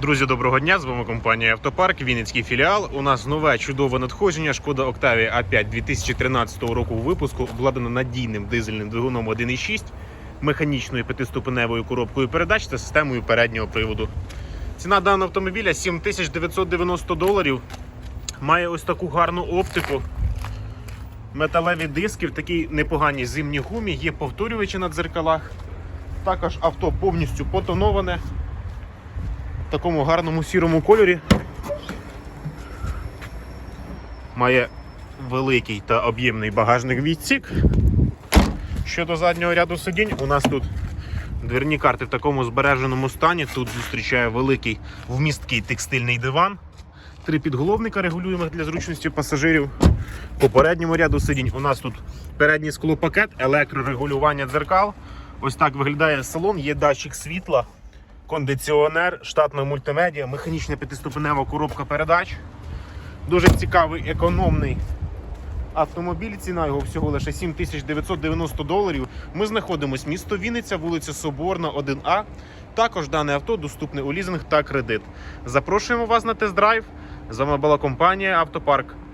Друзі, доброго дня! З вами компанія Автопарк, Вінницький філіал. У нас нове чудове надходження. Шкода Octavia A5 2013 року випуску, обладнана надійним дизельним двигуном 1.6, механічною п'ятиступеневою коробкою передач та системою переднього приводу. Ціна даного автомобіля 7990 доларів. Має ось таку гарну оптику. Металеві диски в такій непоганій зимній гумі, є повторювачі на дзеркалах. Також авто повністю потоноване в такому гарному сірому кольорі. Має великий та об'ємний багажник відсік. Щодо заднього ряду сидінь, у нас тут дверні карти в такому збереженому стані. Тут зустрічає великий вмісткий текстильний диван. Три підголовника регулюємих для зручності пасажирів. По передньому ряду сидінь у нас тут передній склопакет, електрорегулювання дзеркал. Ось так виглядає салон, є датчик світла кондиціонер, штатна мультимедіа, механічна п'ятиступенева коробка передач. Дуже цікавий, економний автомобіль. Ціна його всього лише 7990 доларів. Ми знаходимося місто Вінниця, вулиця Соборна, 1А. Також дане авто доступне у лізинг та кредит. Запрошуємо вас на тест-драйв. З вами була компанія Автопарк.